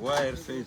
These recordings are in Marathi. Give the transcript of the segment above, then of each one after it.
वायर साईज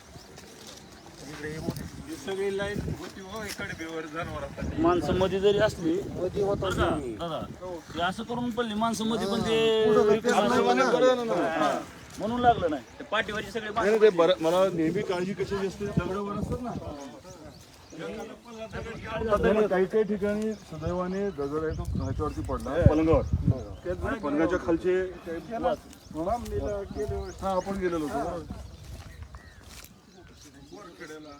सगळी लाईन होती हो इकडे बेवर जनावरांसाठी माणसं मध्ये जरी असली मध्ये होता बरं का? दादा ते असं करून पडली माणसं मध्ये पण ते हा. म्हणून लागलं नाही. ते पाठीवरची सगळी नाही नाही, ते बरं मला नेहमी काळजी कशाची असते दगडावर असतात ना. नाही, काही काही ठिकाणी सुदैवाने दगड आहे तो ह्याच्यावरती पडला पलंगावर. आणि पलंगाच्या खालचे हा आपण गेलेलो होतो. बरोबर.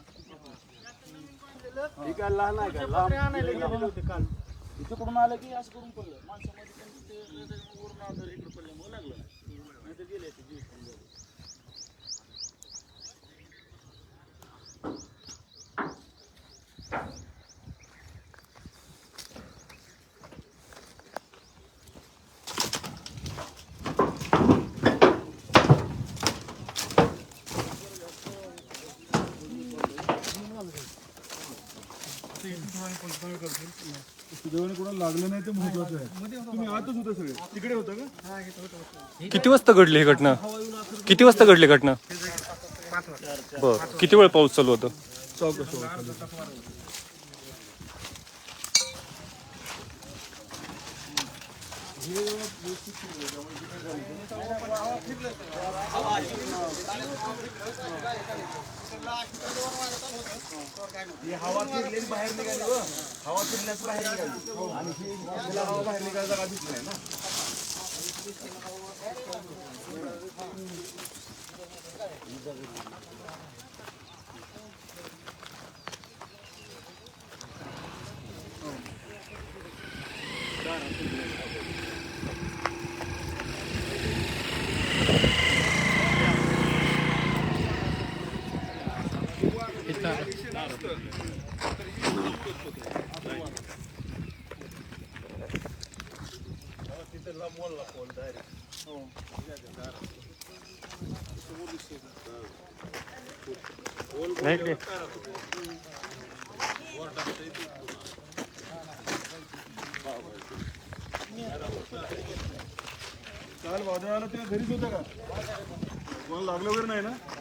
तिकडून आलं की असं करून पडलं. माणसं मध्ये पण ते वरून आलं इकडे पडल्यामुळे लागलं. नाही तर गेले ते जीव समजा. सुदैवाने कोणाला लागलं नाही ते महत्वाचं आहे. तुम्ही आतच होते सगळे. तिकडे होता का? किती वाजता घडली ही घटना? किती वाजता घडली घटना? बर. किती वेळ पाऊस चालू होता? हे हवा फिरली बाहेर निघाली हो. हवा फिरल्याच बाहेर निघाली. आणि ही हिला हवा बाहेर निघायला जागा दिसली नाही ना. काल वादळ वादळाला तेव्हा घरीच होता का? कोणाला लागलं वगैरे नाही ना?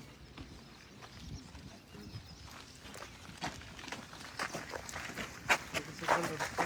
பண்ணுறது